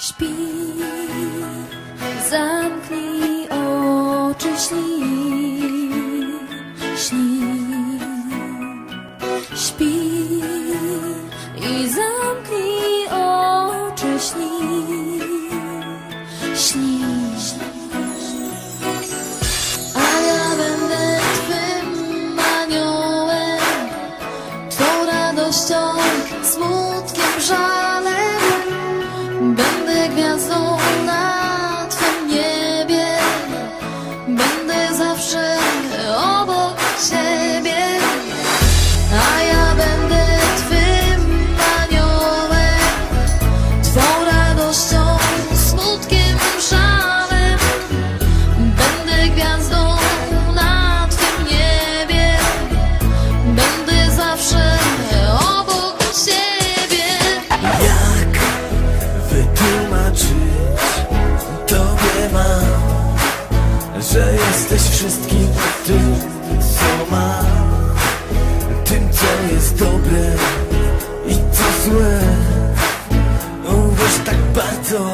Śpi, zamknij oczy, śni, śni. Śpi i zamknij oczy, śni, śni. A ja będę twym aniołem, twą radością, smutkiem, żalem. Jesteś wszystkim tym, co mam Tym, co jest dobre i co złe. Uwierz tak bardzo